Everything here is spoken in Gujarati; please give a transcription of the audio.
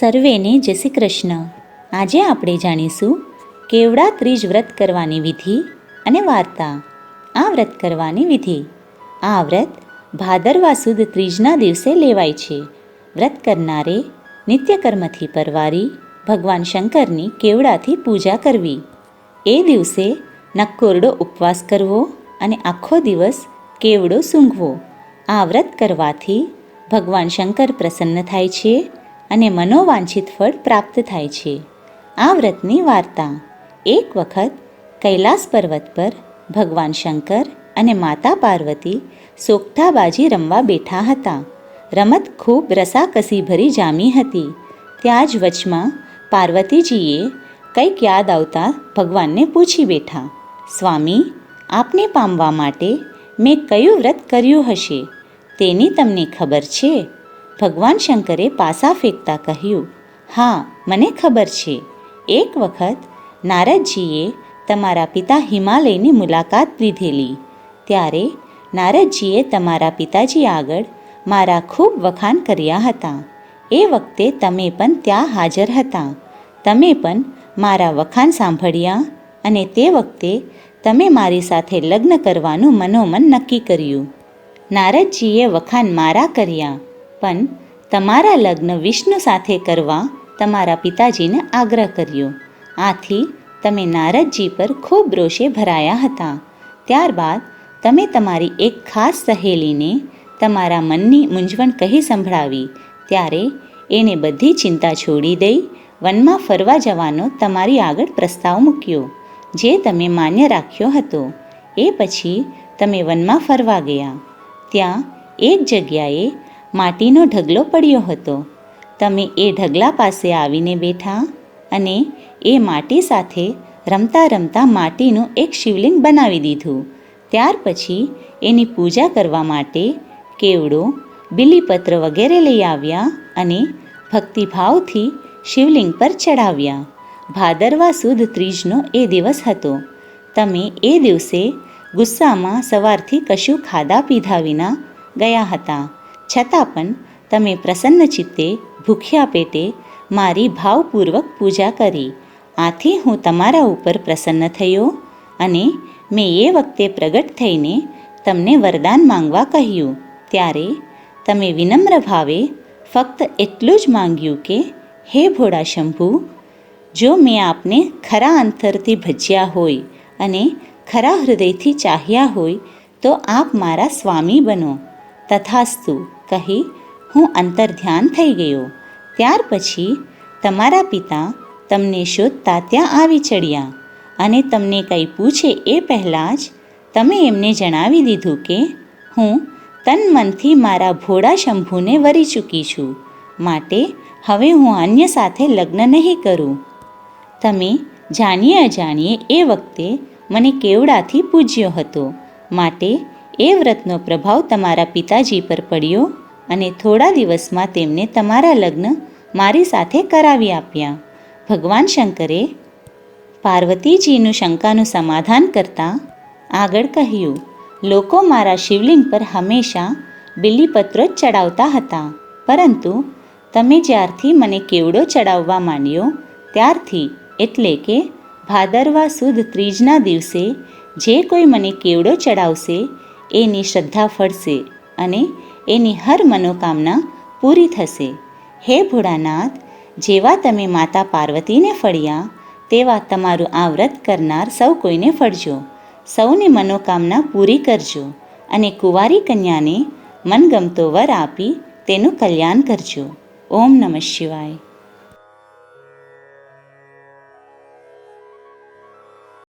સર્વેને જય શ્રી કૃષ્ણ. આજે આપણે જાણીશું કેવડા ત્રીજ વ્રત કરવાની વિધિ અને વાર્તા. આ વ્રત કરવાની વિધિ. આ વ્રત ભાદરવા સુદ ત્રીજના દિવસે લેવાય છે. વ્રત કરનારે નિત્યકર્મથી પરવારી ભગવાન શંકરની કેવડાથી પૂજા કરવી. એ દિવસે નક્કોરડો ઉપવાસ કરવો અને આખો દિવસ કેવડો સૂંઘવો. આ વ્રત કરવાથી ભગવાન શંકર પ્રસન્ન થાય છે અને મનોવાંછિત ફળ પ્રાપ્ત થાય છે. આ વ્રતની વાર્તા. એક વખત કૈલાસ પર્વત પર ભગવાન શંકર અને માતા પાર્વતી સોગઠાબાજી રમવા બેઠા હતા. રમત ખૂબ રસાકસી ભરી જામી હતી. ત્યાં જ વચમાં પાર્વતીજીએ કંઈક યાદ આવતા ભગવાનને પૂછી બેઠા, સ્વામી, આપને પામવા માટે મેં કયું વ્રત કર્યું હશે? તેની તમને ખબર છે? ભગવાન શંકરે પાસા ફેંકતા કહ્યું, હા, મને ખબર છે. એક વખત નારદજીએ તમારા પિતા હિમાલયની મુલાકાત લીધેલી. ત્યારે નારદજીએ તમારા પિતાજી આગળ મારા ખૂબ વખાણ કર્યા હતા. એ વખતે તમે પણ ત્યાં હાજર હતા. તમે પણ મારા વખાણ સાંભળ્યા અને તે વખતે તમે મારી સાથે લગ્ન કરવાનું મનોમન નક્કી કર્યું. નારદજીએ વખાણ મારા કર્યા. પણ તમારા લગ્ન વિષ્ણુ સાથે કરવા તમારા પિતાજીને આગ્રહ કર્યો. આથી તમે નારદજી પર ખૂબ રોષે ભરાયા હતા. ત્યારબાદ તમે તમારી એક ખાસ સહેલીને તમારા મનની મૂંઝવણ કહી સંભળાવી. ત્યારે એણે બધી ચિંતા છોડી દઈ, વનમાં ફરવા જવાનો તમારી આગળ પ્રસ્તાવ મૂક્યો, જે તમે માન્ય રાખ્યો હતો. એ પછી તમે વનમાં ફરવા ગયા. ત્યાં એક જગ્યાએ માટીનો ઢગલો પડ્યો હતો. તમે એ ઢગલા પાસે આવીને બેઠા અને એ માટી સાથે રમતા રમતા માટીનું એક શિવલિંગ બનાવી દીધું. ત્યાર પછી એની પૂજા કરવા માટે કેવડો બિલીપત્ર વગેરે લઈ આવ્યા અને ભક્તિભાવથી શિવલિંગ પર ચડાવ્યા ભાદરવા સુદ ત્રીજનો એ દિવસ હતો. તમે એ દિવસે ગુસ્સામાં સવારથી કશું ખાધા પીધા વિના ગયા હતા. છતાં પણ તમે પ્રસન્ન ચિત્તે ભૂખ્યા પેટે મારી ભાવપૂર્વક પૂજા કરી. આથી હું તમારા ઉપર પ્રસન્ન થયો અને મેં એ વખતે પ્રગટ થઈને તમને વરદાન માંગવા કહ્યું. ત્યારે તમે વિનમ્ર ભાવે ફક્ત એટલું જ માંગ્યું કે, હે ભોળા શંભુ, જો મેં આપને ખરા અંતરથી ભજ્યા હોય અને ખરા હૃદયથી ચાહ્યા હોય, તો આપ મારા સ્વામી બનો. તથાસ્તુ કહી હું અંતર ધ્યાન થઈ ગયો. ત્યાર પછી તમારા પિતા તમને શોધતા ત્યાં આવી ચડ્યા અને તમને કંઈ પૂછે એ પહેલાં જ તમે એમને જણાવી દીધું કે હું તન મનથી મારા ભોળા શંભુને વરી ચૂકી છું, માટે હવે હું અન્ય સાથે લગ્ન નહીં કરું. તમે જાણીએ અજાણીએ એ વખતે મને કેવડાથી પૂજ્યો હતો, માટે એ વ્રતનો પ્રભાવ તમારા પિતાજી પર પડ્યો અને થોડા દિવસમાં તેમને તમારા લગ્ન મારી સાથે કરાવી આપ્યા. ભગવાન શંકરે પાર્વતીજીનું શંકાનું સમાધાન કરતાં આગળ કહ્યું, લોકો મારા શિવલિંગ પર હંમેશા બિલીપત્રો જ ચડાવતા હતા. પરંતુ તમે જ્યારથી મને કેવડો ચડાવવા માંડ્યો, ત્યારથી એટલે કે ભાદરવા સુદ ત્રીજના દિવસે જે કોઈ મને કેવડો ચડાવશે, એની શ્રદ્ધા ફળશે. અને એની હર મનોકામના પૂરી થશે. હે ભોળાનાથ, જેવા તમે માતા પાર્વતીને ફળ્યા, તેવા તમારું આ વ્રત કરનાર સૌ કોઈને ફળજો. સૌની મનોકામના પૂરી કરજો અને કુંવારી કન્યાને મનગમતો વર આપી તેનું કલ્યાણ કરજો. ઓમ નમઃ શિવાય.